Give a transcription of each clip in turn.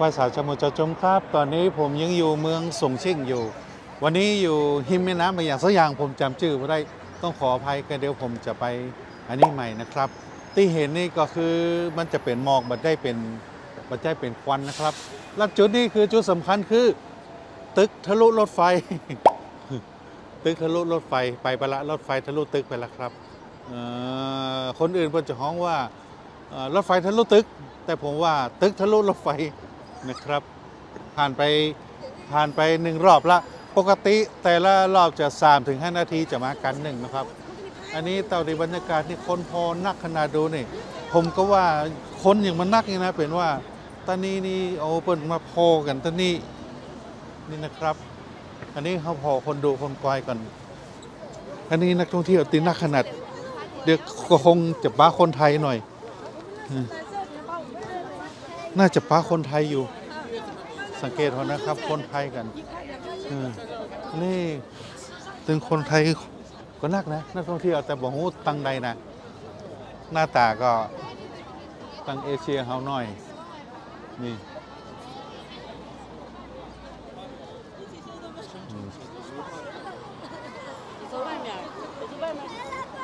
วายสาวจมูกจจมครับ ตอนนี้ผมยังอยู่เมืองสงชิ่งอยู่ วันนี้อยู่หิมแม่น้ำบางอย่างสักอย่างผมจำชื่อไม่ได้ต้องขออภัยกันเดี๋ยวผมจะไปอันนี้ใหม่นะครับ ที่เห็นนี่ก็คือมันจะเป็นหมอกบัดได้เป็นบัดได้เป็นควันนะครับและจุดนี้คือจุดสำคัญคือ ตึกทะลุรถไฟ ตึกทะลุรถไฟไปไปละรถไฟทะลุตึกไปแล้วครับคนอื่นเพิ่นจะฮ้องว่ารถไฟทะลุตึก แต่ผมว่าตึกทะลุรถไฟ นะครับ ผ่านไปผ่านไปหนึ่งรอบละปกติแต่ละรอบจะ3ถึง5นาทีจะมากันหนึ่งนะครับ อันนี้เต่าในบรรยากาศที่คนพอนักขนาดดูนี่ ผมก็ว่าคนอย่างมันนักนี่นะเป็นว่าตอนนี้นี่เอาเปิดมาพอกันตอนนี้นี่นะครับ อันนี้เขาพอคนดูคนกวายก่อนอันนี้นักท่องเที่ยวตีนักขนาดเดี๋ยวก็คงจะป้าคนไทยหน่อย น่าจะป้าคนไทยอยู่ สังเกตเอานะครับ คนไทยกันนี่ถึงคนไทยก็นักนะนักท่องเที่ยวแต่บอกหูตังใดนะหน้าตาก็ตังเอเชียเฮาหน่อย นี่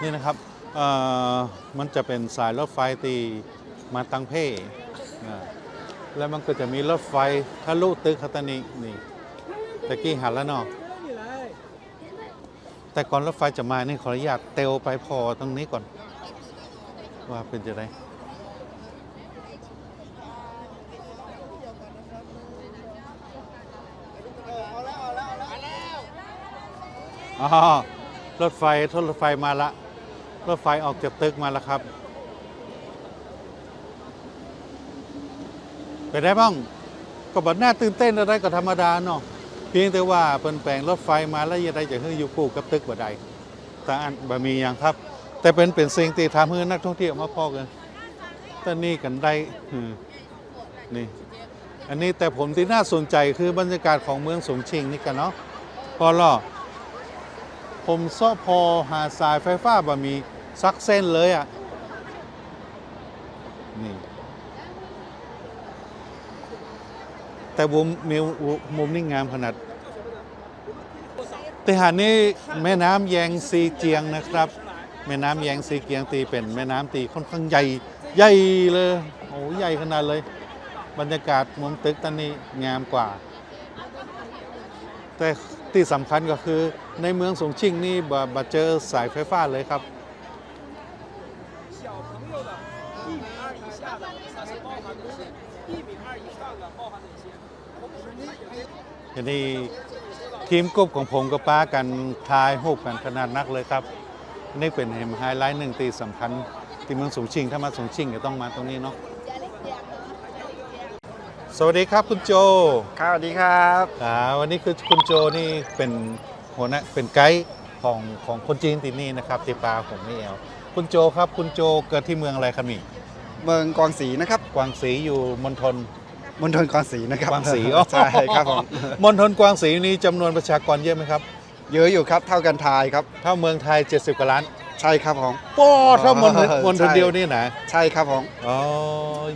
นี่นะครับมันจะเป็นสายรถไฟตีมาตังเพ่ แล้วมันก็จะมีรถไฟทะลุตึกคัตตานีนี่ตะกี้หันแล้วเนาะแต่ก่อนรถไฟจะมานี่ขออนุญาตเตลไปพอตรงนี้ก่อน ว่าเป็นจะไดอ๋อรถไฟทรถไฟมาละ รถไฟออกจากตึกมาแล้วครับ ไปได้บ้างก็บัดหน้าตื่นเต้นอะไรก็ธรรมดาเนาะเพียงแต่ว่าเปินแปลงรถไฟมาแล้วยังได้จะให้อยู่คู่กับตึกบ่ได้แต่อันบ่มีอย่างครับ แต่เป็นเป็นสิ่งที่ทำให้นักท่องเที่ยวมาพอกันตอนนี้กันได้นี่อันนี้แต่ผมที่น่าสนใจคือบรรยากาศของเมืองสงชิงนี่กันเนาะพอล่อผมซอพอหาสายไฟฟ้าบ่มีซักเส้นเลยอะนี่ แต่มุมมิวมุมนี่งามขนาด แต่หาดนี้แม่น้ำแยงซีเจียงนะครับ แม่น้ำแยงซีเจียงตีเป็นแม่น้ำตีค่อนข้างใหญ่ใหญ่เลยโอ้โหใหญ่ขนาดเลย บรรยากาศมุมตึกตอนนี้งามกว่า แต่ที่สำคัญก็คือในเมืองสงชิ่งนี่บ่บ่เจอสายไฟฟ้าเลยครับ 小朋友的，一米二以下的，它是包含的是一米二以上的，包含哪些？同时它也是 ทีนี้ทีมกรุ๊ปของผมกับป้ากันทายรูปกันขนาดนักเลยครับ นี่เป็นไฮไลท์หนึ่งตีสำคัญที่เมืองสงชิง ถ้ามาสงชิงก็ต้องมาตรงนี้เนาะสวัสดีครับคุณโจครับสวัสดีครับอ่าวันนี้คือคุณโจนี่เป็นหัวหน้าเป็นไกด์ของของคนจีนที่นี่นะครับที่ปาผมนี่เอลคุณโจครับคุณโจเกิดที่เมืองอะไรครับนี่เมืองกวางศรีนะครับ กวางศรีอยู่มณฑล มณฑลกวางศรีนะครับกวางศรีอ๋อ ใช่ครับผมมณฑลกวางศรีนี้จำนวนประชากรเยอะไหมครับ เยอะอยู่ครับเท่ากันทายครับเท่าเมืองไทย 70กว่าล้านใช่ครับผม ป้อเท่ามณฑลใช่มณฑลเดียวนี่นะใช่ครับผมอ๋อ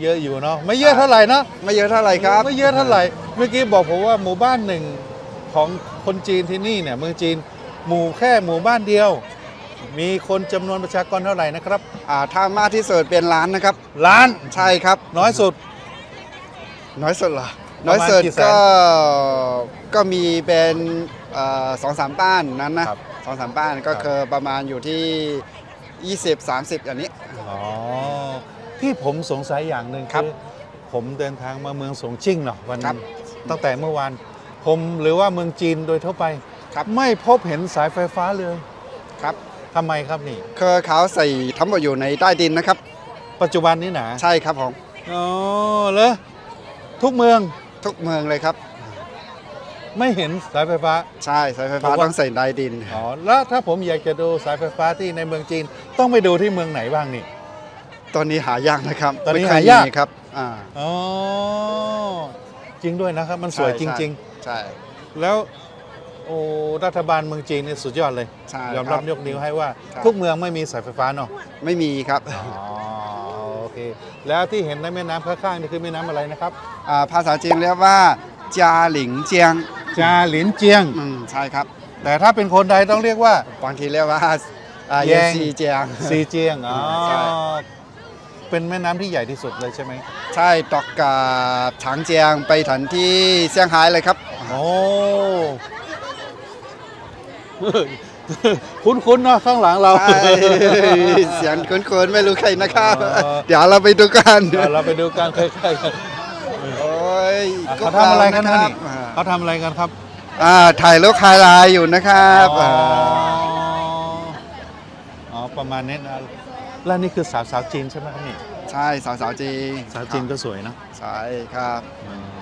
เยอะอยู่เนาะไม่เยอะเท่าไหร่นะไม่เยอะเท่าไหร่ครับไม่เยอะเท่าไหร่เมื่อกี้บอกผมว่าหมู่บ้านหนึ่งของคนจีนที่นี่เนี่ยเมืองจีนหมู่แค่หมู่บ้านเดียว มีคนจำนวนประชากรเท่าไหร่นะครับ อ่าถ้ามากที่สุดเป็นล้านนะครับ ล้านใช่ครับ น้อยสุด น้อยสุดเหรอประมาณน้อยสุดกี่แสนก็ ก็มีเป็นสองสามป้านนั้นนะครับ สองสามป้านก็ครับคือประมาณอยู่ที่ 20 30 อย่างนี้ อ๋อ ที่ผมสงสัยอย่างหนึ่งครับคือผมเดินทางมาเมืองสงชิ่งเนาะวันครับตั้งแต่เมื่อวาน ผมหรือว่าเมืองจีนโดยทั่วไป ครับ ไม่พบเห็นสายไฟฟ้าเลยครับทำไมครับนี่ คือเขาใส่ทั้งหมดอยู่ในใต้ดินนะครับ ปัจจุบันนี้นะใช่ครับผม อ๋อเหรอ ทุกเมืองทุกเมืองเลยครับ ไม่เห็นสายไฟฟ้า ใช่สายไฟฟ้าเพราะว่า ต้องใส่ใต้ดิน อ๋อแล้วถ้าผมอยากจะดูสายไฟฟ้าที่ในเมืองจีน ต้องไปดูที่เมืองไหนบ้างนี่ ตอนนี้หายากนะครับตอนนี้ไม่เคหายาก มีครับอ่าอ๋อจริงด้วยนะครับ มันสวยจใช่ริงใช่ๆ แล้วโอ้รัฐบาลเมืองจีนนี่สุดยอดเลย ใช่ยอมครัรับบยกนิ้วให้ว่า ครับ ทุกเมืองไม่มีสายไฟฟ้าเนาะไม่มีครับ อ๋อโอเค แล้วที่เห็นในแม่น้ำข้างๆนี่คือแม่น้ำอะไรนะครับ อ่าภาษาจีนเรียกว่าจาหลิงเจียงจาหลินเจียง อืมใช่ครับแต่ถ้าเป็นคนไทยต้องเรียกว่า บางทีเรียกว่าอ่าแยเยงซีเจียง ซีเจียงอ๋อใช่ เป็นแม่น้ำที่ใหญ่ที่สุดเลยใช่ไหมใช่ตอกกับฉางเจียงไปถึงที่เซี่ยงไฮ้เลยครับ โอ้ คุ้นๆเนาะข้างหลังเราใช่เสียงคุ้นๆไม่รู้ใครนะครับ อ๋อ เดี๋ยวเราไปดูกันเดี๋ยวเราไปดูกันใกล้ๆกันโอ้ยอะเขาทำอะไรกันคนะรับนี่เขาทำอะไรกันครับอ่าถ่ายรูปไฮไลท์อยู่นะครับอ๋ออ่าอ๋อประมาณนี้นะแล้วนี่คือสาวสาวจีนใช่ไหมครับนี่ใช่สาวๆจีนสาวจีนก็สวยนะใช่ครับอืม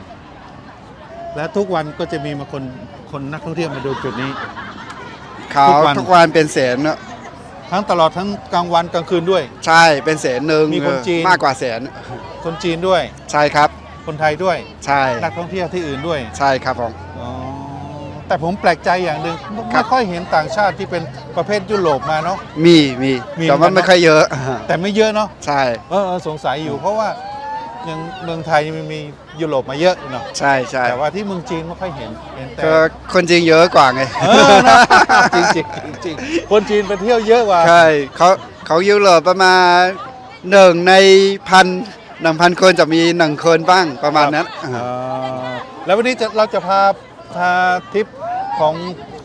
และทุกวันก็จะมีมาคนคนนักท่องเที่ยวมาดูจุดนี้เขาทุกวัน ทุกวันเป็นแสนเนอะทั้งตลอดทั้งกลางวันกลางคืนด้วย ใช่เป็นแสนหนึ่งมีคนจีน มากกว่าแสนคนจีนด้วย ใช่ครับ คนไทยด้วย ใช่นักท่องเที่ยวที่อื่นด้วยใช่ครับผม อ๋อแต่ผมแปลกใจอย่างหนึ่งครัไม่บ ค่อยเห็นต่างชาติที่เป็นประเภทยุโรปมาเนาะ มีมีมีแต่ว่าเหมือนกัน ไม่ค่อยเยอะ แต่ไม่เยอะเนาะใช่ เออเออสงสัยอยู่เพราะว่า ยังเมืองไทยมันมียุโรปมาเยอะเนาะใช่ใช่แต่ว่าที่เมืองจีนไม่ค่อยเห็นเห็นแต่ก็คนจีนเยอะกว่าไงเออนะจริงจริงๆจริงๆคนจีนไปเที่ยวเยอะกว่า ใช่เขาเขายุโรปประมาณหนึ่งในพันหนึ่งพันคนจะมีหนึ่งคนบ้างประมาณนั้นอ่าแล้ววันนี้จะเราจะพาพาทริปของ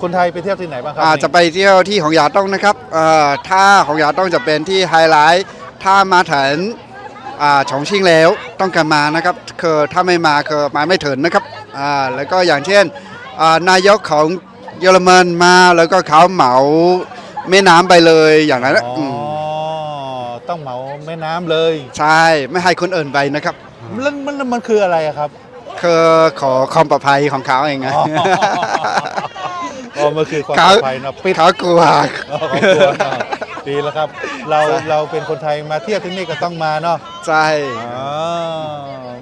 คนไทยไปเที่ยวที่ไหนบ้างครัอานี่จะไปเที่ยวที่ของหยาต้องนะครับเอ่อถ้าของหยาต้องจะเป็นที่ไฮไลท์ ถ้ามาถึง อ่าฉงชิ่งแล้วต้องการมานะครับคือถ้าไม่มาคือมาไม่ถึงนะครับอ่าแล้วก็อย่างเช่นอ่านายกของเยอรมันมาแล้วก็เขาเหมาแม่น้ำไปเลยอย่างนั้นนะอ๋ออมต้องเหมาแม่น้ำเลย ใช่ไม่ให้คนอื่นไปนะครับแล้วมันมันมันคืออะไรอะครับคือขอความปลอดภัยของเขาเองนะอ๋ออ๋อมันคือความปเขาลอดภัยเนาะปิดเขากลัวอ๋อของตัวเนาะ ดีแล้วครับ เราเราเป็นคนไทยมาเที่ยวที่นี่ก็ต้องมาเนาะใช่อ๋อ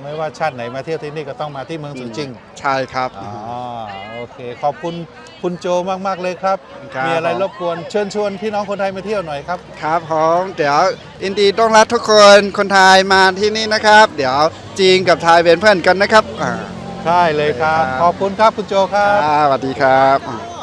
ไม่ว่าชาติไหนมาเที่ยวที่นี่ก็ต้องมาที่เมืองสุนจิงใช่ครับ อ๋อโอเค ขอบคุณคุณโจมากๆเลยครับ ครับ มีอะไรรบกวนเชิญชวนพี่น้องคนไทยมาเที่ยวหน่อยครับ ครับผมเดี๋ยวอินดีต้องรับทุกคนคนไทยมาที่นี่นะครับ เดี๋ยวจีนกับไทยเป็นเพื่อนกันนะครับอ่า ใช่เลยครับ ครับ ขอบคุณครับคุณโจครับ อ่าสวัสดีครับ